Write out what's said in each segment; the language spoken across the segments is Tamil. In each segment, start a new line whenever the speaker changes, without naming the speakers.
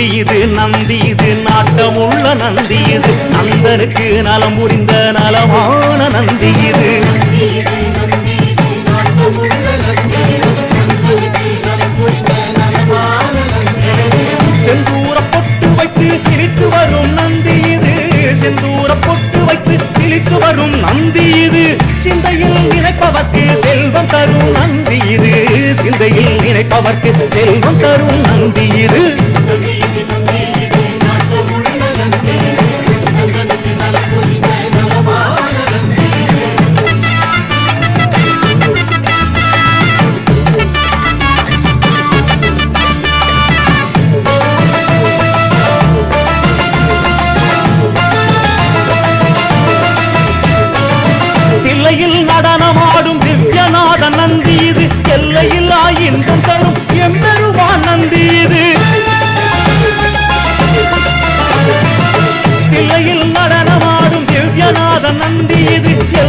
நந்தி இது நந்தி இது நாட்டமுள்ள நந்தி இது நந்தனுக்கு நலம் புரிந்த நலமான நந்தி இது செந்தூர பொட்டு வைத்து சிரித்து வரும் நந்தி இது செந்தூர பொட்டு வைத்து சிரித்து வரும் நந்தி இது சிந்தையில் நினைப்பவர்க்கு செல்வம் தரும் நந்தி இது சிந்தையில் நினைப்பவர்க்கு செல்வம் தரும் நந்தி இது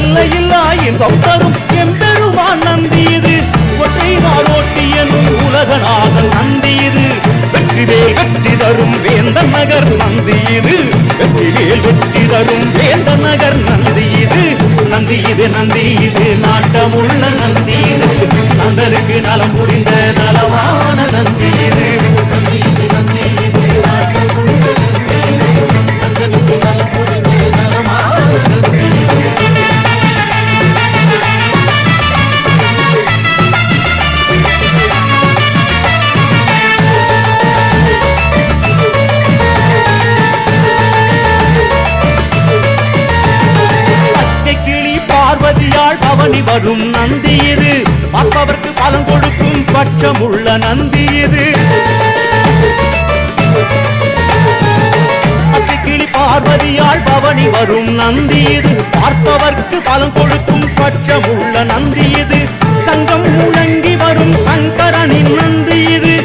எல்லையில்லா இன்பம் தரும் எம்பெருமான் நந்தி இது ஒற்றை நாளோட்டியனும் உலகநாதன் நந்தி இது வெற்றிவேல் வெற்றி தரும் வேந்த நகர் நந்தி இது வெற்றிவேல் வெற்றி தரும் வேந்த நகர் நந்தி இது நந்தி இது நந்தி இது நாட்டமுள்ள நந்தி இது நாள் பவனி வரும் நந்தி இது. பார்ப்பவர்க்கு பலன் கொடுக்கும் பட்சமுள்ள நந்தி இது. கிளி பார்வதியால் பவனி வரும் நந்தி இது. பார்ப்பவர்க்கு பலன் கொடுக்கும் பட்சமுள்ள நந்தி இது. சங்கம் முழங்கி வரும் சங்கரனின் நந்தி இது.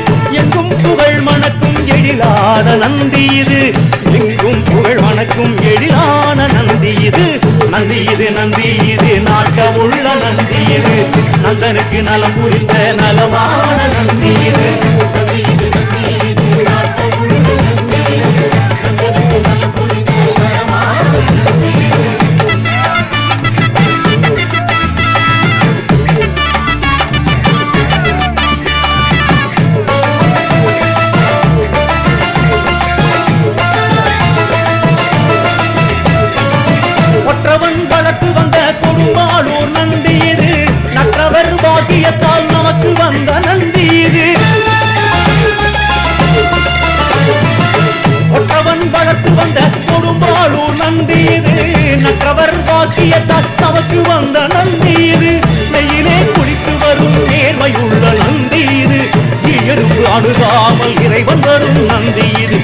எங்கும் புகழ் மணக்கும் எழிலாத நந்தி இது. எங்கும் புகழ் நந்தி இது நந்தி இது நாட்டமுள்ள நந்தி இது நந்தனுக்கு நலம் புரிந்த நலமான நந்தி நற்றவர் பாக்கியத்தால் வந்த நந்தீது இது வெயிலே குளித்து வரும் நேர்மையுள்ள நந்தீது இது அணுகாமல் இறைவன் வரும் நந்தீது